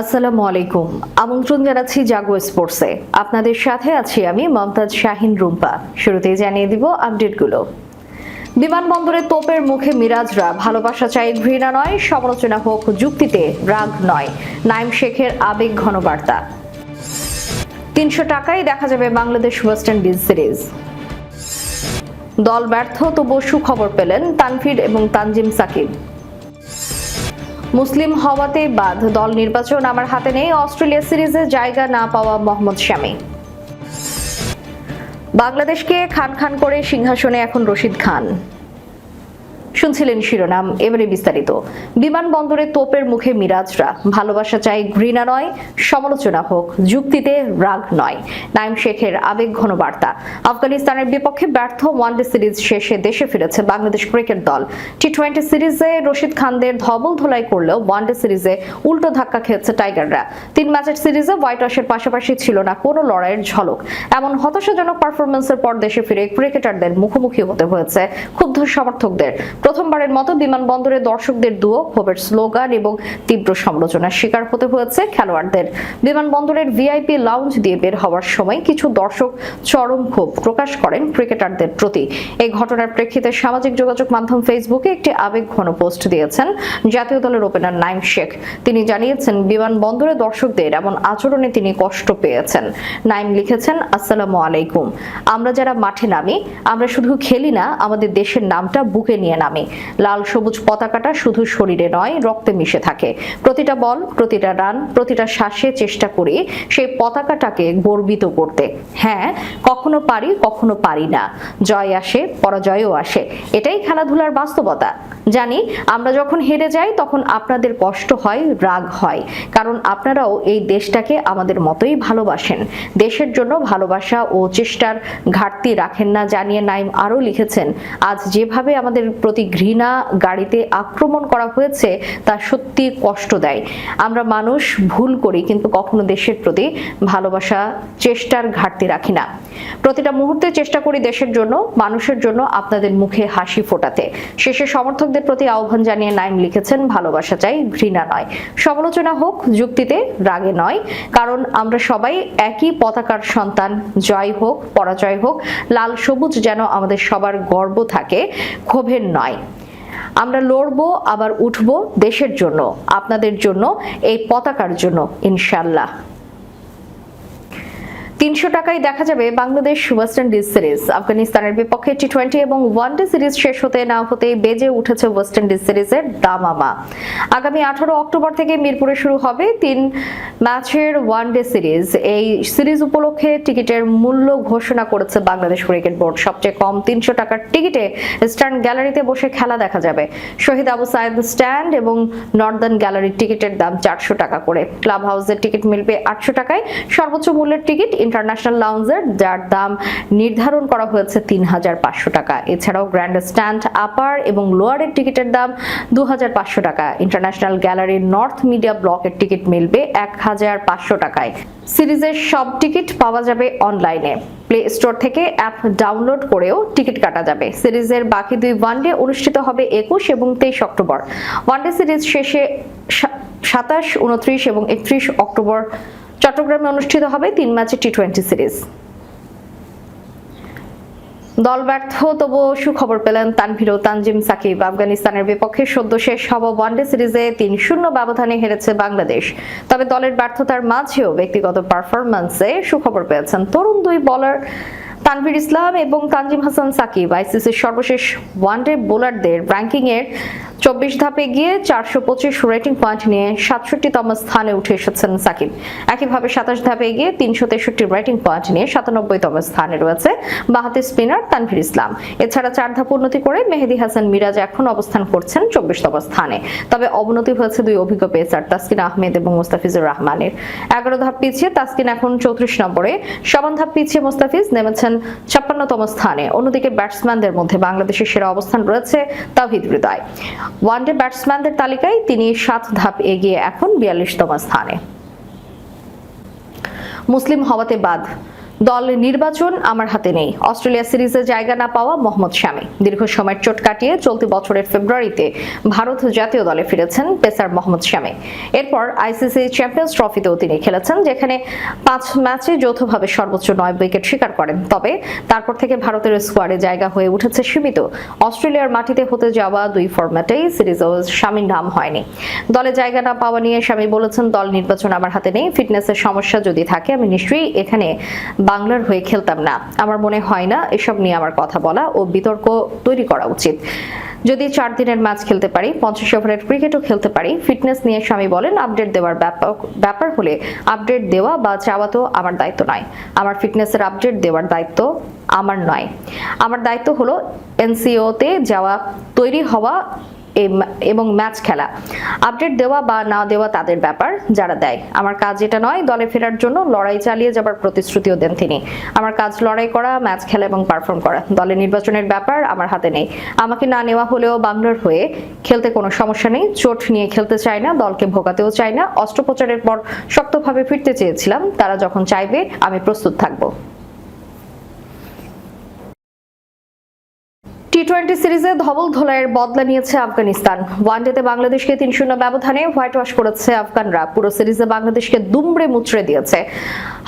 আসসালামু আলাইকুম। আমন্ত্রণ জানাচ্ছি জাগো স্পোর্টসে। আপনাদের সাথে আছি আমি মমতাজ শাহিন রুম্পা। শুরুতেই জানিয়ে দিব আপডেটগুলো। বিমানবন্দরে তোপের মুখে মিরাজরা, ভালোবাসা চাই ঘৃণা নয়, সমালোচনা হোক যুক্তিতে রাগ নয়। নাইম শেখের আবেগ ঘন বার্তা। তিনশো টাকায় দেখা যাবে বাংলাদেশ ওয়েস্ট ইন্ডিজ সিরিজ। দল ব্যর্থ তবু সুখবর পেলেন তানফির এবং তানজিম সাকিব। মুসলিম হওয়াতে বাদ। দল নির্বাচন আমার হাতে নেই। অস্ট্রেলিয়া সিরিজে জায়গা না পাওয়া মোহাম্মদ শামী। বাংলাদেশকে খান খান করে সিংহাসনে এখন রশিদ খান। শুনছিলেন শিরোনাম, এবারে বিস্তারিত। বিমানবন্দরে তোপের মুখে মিরাজরা। ভালোবাসা চাই ঘৃণা নয়, সমালোচনা হোক, যুক্তিতে রাগ নয়। নাইম শেখের আবেগ ঘন বার্তা। আফগানিস্তানের বিপক্ষে ব্যর্থ ওয়ানডে সিরিজ শেষে দেশে ফিরেছে বাংলাদেশ ক্রিকেট দল। টি টোয়েন্টি সিরিজে রশিদ খানদের ধবল ধোলাই করলেও ওয়ানডে সিরিজে উল্টো ধাক্কা খেয়েছে টাইগাররা। তিন ম্যাচের সিরিজে হোয়াইট ওয়াশের পাশাপাশি ছিল না কোনো লড়াইয়ের ঝলক। এমন হতাশাজনক পারফরমেন্সের পর দেশে ফিরে ক্রিকেটারদের মুখোমুখি হতে হয়েছে ক্ষুব্ধ সমর্থকদের। প্রথমবারের মতো বিমানবন্দরে দর্শকদের দুও ক্ষোভের স্লোগান এবং তীব্র সমালোচনার শিকার হতে হয়েছে খেলোয়াড়দের। বিমানবন্দরের ভিআইপি লাউঞ্জ দিয়ে বের হওয়ার সময় কিছু দর্শক চরম ক্ষোভ প্রকাশ করেন ক্রিকেটারদের প্রতি। এই ঘটনার প্রেক্ষিতে সামাজিক যোগাযোগ মাধ্যম ফেসবুকে একটি আবেগ ঘন পোস্ট দিয়েছেন জাতীয় দলের ওপেনার নাইম শেখ। তিনি জানিয়েছেন, বিমানবন্দরে দর্শকদের এমন আচরণে তিনি কষ্ট পেয়েছেন। নাইম লিখেছেন, আসসালামু আলাইকুম। আমরা যারা মাঠে নামি, আমরা শুধু খেলি না, আমাদের দেশের নামটা বুকে নিয়ে নামি। লাল সবুজ পতাকাটা শুধু শরীরে নয়, রক্তে মিশে থাকে। প্রতিটা বল, প্রতিটা রান, প্রতিটা শ্বাসে চেষ্টা করি সেই পতাকাটাকে গর্বিত করতে। হ্যাঁ কখনো পারি কখনো পারি না। জয় আসে, পরাজয়ও আসে। এটাই খেলাধুলার বাস্তবতা। জানি, আমরা যখন হেরে যাই, তখন আপনাদের কষ্ট হয়, রাগ হয়। কারণ আপনারাও এই দেশটাকে আমাদের মতোই ভালোবাসেন। দেশের জন্য ভালোবাসা ও চেষ্টার ঘাটতি রাখেন না, জানিয়ে নাইম আরও লিখেছেন, আজ যেভাবে আমাদের প্রতি ঘৃণা গাড়িতে আক্রমণ করা হয়েছে, তা সত্যি কষ্ট দেয়। আমরা মানুষ ভুল করি, কিন্তু কখনো দেশের প্রতি ভালোবাসা চেষ্টার ঘাটতি রাখি না। প্রতিটা মুহূর্তে চেষ্টা করি দেশের জন্য, মানুষের জন্য আপনাদের মুখে হাসি ফোটাতে। শেষে সমর্থকদের প্রতি আহ্বান জানিয়ে নাইম লিখেছেন, ভালোবাসা চাই, ঘৃণা নয়। সমালোচনা হোক, যুক্তিতে রাগে নয়, কারণ আমরা সবাই একই পতাকার সন্তান। জয় হোক, পরাজয় হোক, লাল সবুজ যেন আমাদের সবার গর্ব থাকে, ক্ষোভের নয়। আমরা লড়বো আবার উঠবো দেশের জন্য আপনাদের জন্য এই পতাকার জন্য ইনশাল্লাহ তিনশো টাকায় দেখা যাবে বাংলাদেশ ওয়েস্ট ইন্ডিজ সিরিজ। আফগানিস্তানের বিপক্ষে টি টোয়েন্টি এবং ওয়ানডে সিরিজ শেষ হতে না হতেই বেজে উঠেছে ওয়েস্ট ইন্ডিজ সিরিজের দামামা। আগামী আঠারো অক্টোবর থেকে মিরপুরে শুরু হবে তিন ম্যাচের ওয়ানডে সিরিজ। এই সিরিজ উপলক্ষে টিকিটের মূল্য ঘোষণা করেছে বাংলাদেশ ক্রিকেট বোর্ড। সবচেয়ে কম তিনশো টাকার টিকিটে ইস্টার্ন গ্যালারিতে বসে খেলা দেখা যাবে। শহীদ আবু সাইদ স্ট্যান্ড এবং নর্দার্ন গ্যালারির টিকিটের দাম চারশো টাকা করে। ক্লাব হাউসের টিকিট মিলবে আটশো টাকায়। সর্বোচ্চ মূল্যের টিকিট ইন্টারন্যাশনাল লাউঞ্জের, যার দাম নির্ধারণ করা হয়েছে তিন হাজার পাঁচশো টাকা। এছাড়াও গ্র্যান্ড স্ট্যান্ড আপার এবং লোয়ারের টিকিটের দাম দু হাজার পাঁচশো টাকা। ইন্টারন্যাশনাল গ্যালারির নর্থ মিডিয়া ব্লকের টিকিট মিলবে এক হাজার পাঁচশো টাকায়। সিরিজের সব টিকিট পাওয়া যাবে অনলাইনে। প্লে স্টোর থেকে অ্যাপ ডাউনলোড করেও টিকিট কাটা যাবে। সিরিজের বাকি দুই ওয়ানডে অনুষ্ঠিত হবে একুশ এবং তেইশ অক্টোবর। ওয়ানডে সিরিজ শেষে সাতাশ, উনত্রিশ এবং একত্রিশ অক্টোবর চট্টগ্রামে অনুষ্ঠিত হবে তিন ম্যাচের টি টোয়েন্টি সিরিজ। দল ব্যর্থ তবু সুখবর পেলেন তানভীর ও তানজিম সাকিব। আফগানিস্তানের বিপক্ষে সদ্য শেষ হওয়া ওয়ানডে সিরিজে তিন শূন্য ব্যবধানে হেরেছে বাংলাদেশ। তবে দলের ব্যর্থতার মাঝেও ব্যক্তিগত পারফরম্যান্সে সুখবর পেয়েছেন তরুণ দুই বলার তানভীর ইসলাম এবং তানজিম হাসান সাকিব আইসিসির সর্বশেষ ওয়ানডে বোলারদের র্যাঙ্কিং এর চব্বিশ ধাপে গিয়ে চারশো পঁচিশ রেটিং পয়েন্ট নিয়ে সাতষট্টিতম স্থানে উঠে এসেছেন সাকিব। একইভাবে সাতাশ ধাপে গিয়ে তিনশো তেষট্টি রেটিং পয়েন্ট নিয়ে সাতানব্বইতম স্থানে রয়েছে বাহাতি স্পিনার তানভীর ইসলাম। এছাড়া চার ধাপ উন্নতি করে মেহেদি হাসান মিরাজ এখন অবস্থান করছেন চব্বিশতম স্থানে। তবে অবনতি হয়েছে দুই অভিজ্ঞ পেসার তাসকিন আহমেদ এবং মোস্তাফিজুর রহমানের। এগারো ধাপ পিছিয়ে তাসকিন এখন চৌত্রিশ নম্বরে। সমান ধাপ পিছিয়ে মোস্তাফিজ নেমেছেন ছাপ্পান্নতম স্থানে। অন্যদিকে ব্যাটসম্যানদের মধ্যে বাংলাদেশের সেরা অবস্থান রয়েছে তাহিদ হৃদয়। ওয়ানডে ব্যাটসম্যানদের তালিকায় তিনি সাত ধাপ এগিয়ে এখন বিয়াল্লিশতম স্থানে। মুসলিম হওয়াতে বাদ দল নির্বাচন আমার হাতে নেই। অস্ট্রেলিয়া সিরিজে জায়গা না পাওয়া মোহাম্মদ শামী। দীর্ঘ সময়ের চোট কাটিয়ে চলতি বছরের ফেব্রুয়ারিতে ভারত জাতীয় দলে ফিরেছেন পেসার মোহাম্মদ শামী। এরপর আইসিসি চ্যাম্পিয়ন্স ট্রফিতেও তিনি খেলেছেন, যেখানে পাঁচ ম্যাচে যৌথভাবে সর্বোচ্চ নয় উইকেট শিকার করেন। তবে তারপর থেকে ভারতের স্কোয়াডে জায়গা হয়ে উঠেছে সীমিত। অস্ট্রেলিয়ার মাটিতে হতে যাওয়া দুই ফরম্যাটেই সিরিজেও স্বামীর নাম হয়নি। দলে জায়গা না পাওয়া নিয়ে স্বামী বলেছেন, দল নির্বাচন আমার হাতে নেই। ফিটনেসের সমস্যা যদি থাকে, আমি নিশ্চয়ই এখানে বাংলার হয়ে খেলতাম না। আমার মনে হয় না এসব নিয়ে আমার কথা বলা ও বিতর্ক তৈরি করা উচিত। যদি চার দিনের ম্যাচ খেলতে পারি, পঞ্চাশ ওভারের ক্রিকেটও খেলতে পারি, ফিটনেস নিয়ে স্বামী বলেন, আপডেট দেওয়ার ব্যাপার হলে আপডেট দেওয়া বা চাওয়া তো আমার দায়িত্ব নয়। আমার ফিটনেসের আপডেট দেওয়ার দায়িত্ব আমার নয়। আমার দায়িত্ব হলো এনসিওতে যাওয়া, তৈরি হওয়া এবং ম্যাচ খেলা। আপডেট দেওয়া বা না দেওয়া তাদের ব্যাপার যারা দেয়। আমার কাজ এটা নয়, দলে ফেরার জন্য লড়াই চালিয়ে যাবার প্রতিশ্রুতিও দেন তিনি। আমার কাজ লড়াই করা, ম্যাচ খেলা এবং পারফর্ম করা। দলে নির্বাচনের ব্যাপার আমার হাতে নেই। আমাকে না নেওয়া হলেও বাংলার হয়ে খেলতে কোনো সমস্যা নেই। চোট নিয়ে খেলতে চাই না, দলকে ভোগাতেও চাই না। অস্ত্রোপচারের পর শক্তভাবে ফিরতে চেয়েছিলাম। তারা যখন চাইবে, আমি প্রস্তুত থাকব। টি সিরিজে ধবল ধোলাইয়ের বদলা নিয়েছে আফগানিস্তান। ওয়ানডেতে বাংলাদেশকে তিন শূন্য ব্যবধানে হোয়াইট ওয়াশ করেছে আফগানরা। পুরো সিরিজে বাংলাদেশকে দুমড়ে মুচড়ে দিয়েছে।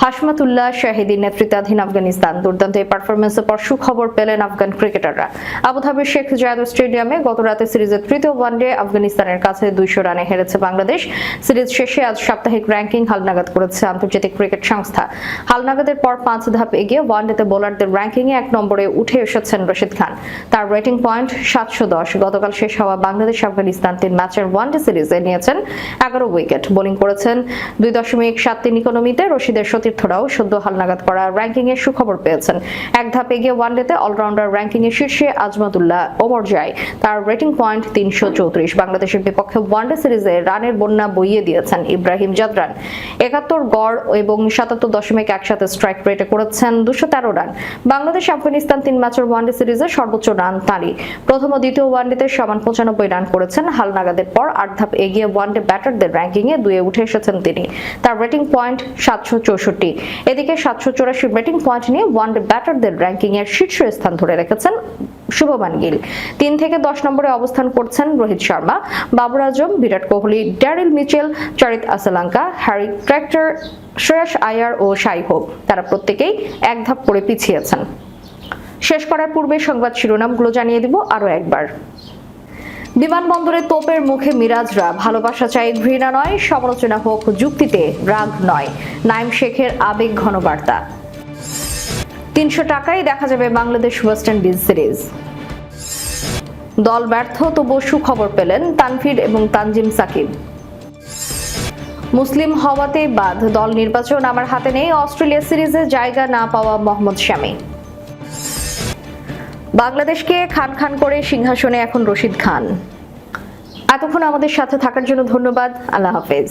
হাসমাতুল্লাহ শাহিদির নেতৃত্বাধীন আফগানিস্তান। দুর্দান্ত এই পারফরমেন্সের পর সুখবর পেলেন আফগান ক্রিকেটাররা আবুধাবির শেখ জায়দ স্টেডিয়ামে গত রাতে সিরিজের তৃতীয় ওয়ানডে আফগানিস্তানের কাছে দুইশো রানে হেরেছে বাংলাদেশ। সিরিজ শেষে আজ সাপ্তাহিক র্যাঙ্কিং হালনাগাদ করেছে আন্তর্জাতিক ক্রিকেট সংস্থা। হালনাগাদের পর পাঁচ ধাপ এগিয়ে ওয়ানডেতে বোলারদের র্যাঙ্কিংয়ে এক নম্বরে উঠে এসেছেন রশিদ খান। তার রেটিং পয়েন্ট সাতশো দশ। গতকাল শেষ হওয়া বাংলাদেশ আফগানিস্তান তিন ম্যাচের ওয়ানডে সিরিজে নিয়েছেন এগারো উইকেট। বোলিং করেছেন দুই দশমিক সাত তিন ইকোনমিতে রশিদের সতীর্থরাও সদ্য হালনাগাদ করা র্যাঙ্কিং এর সুখবর পেয়েছেন। এক ধাপ এগিয়ে ওয়ানডেতে অলরাউন্ডার র্যাঙ্কিং এর শীর্ষে আজমাতুল্লাহ ওমর তার রেটিং পয়েন্ট তিনশো চৌত্রিশ। বাংলাদেশের বিপক্ষে ওয়ানডে সিরিজে রানের বন্যা বইয়ে দিয়েছেন ইব্রাহিম জাদরান। একাত্তর গড় এবং সাতাত্তর দশমিক একসাথে স্ট্রাইক রেটে করেছেন দুশো তেরো রান। বাংলাদেশ আফগানিস্তান তিন ম্যাচের ওয়ানডে সিরিজে সর্বোচ্চ রান তাঁরই প্রথম ও দ্বিতীয় ওয়ানডেতে সমান পঁচানব্বই রান করেছেন। হালনাগাদের পর আট ধাপ এগিয়ে ওয়ানডে ব্যাটারদের র্যাঙ্কিং এ দুয়ে উঠে এসেছেন তিনি। তার রেটিং পয়েন্ট সাতশো চৌষট্টি। এদিকে সাতশো চৌরাশি রেটিং পয়েন্ট নিয়ে ওয়ানডে ব্যাটারদের র্যাঙ্কিং এর শীর্ষ স্থান ধরে রেখেছেন শুভমান গিল। তিন থেকে দশ নম্বরে অবস্থান করছেন Rohit Sharma. Babar Azam, Virat Kohli, Daryl Mitchell, Charith Asalanka, Harry Tector Shreyas Iyer ও সাই হোপ। তারা প্রত্যেকেই এক ধাপ করে পিছিয়েছেন। শেষ করার পূর্বে সংবাদ শিরোনামগুলো জানিয়ে দিব আরও একবার। বিমানবন্দরে তোপের মুখে মিরাজরা, ভালোবাসা চাই ঘৃণা নয়, সমালোচনা হোক যুক্তিতে রাগ নয়। নাইম শেখের আবেগ ঘন বার্তা। তিনশো টাকায় দেখা যাবে বাংলাদেশ ওয়েস্ট ইন্ডিজ সিরিজ দল ব্যর্থ তবু সুখবর পেলেন তানফির এবং তানজিম সাকিব। মুসলিম হওয়াতে বাদ, দল নির্বাচন আমার হাতে নেই, অস্ট্রেলিয়া সিরিজে জায়গা না পাওয়া মোহাম্মদ শামী। বাংলাদেশকে খান খান করে সিংহাসনে এখন রশিদ খান। এতক্ষণ আমাদের সাথে থাকার জন্য ধন্যবাদ। আল্লাহ হাফেজ।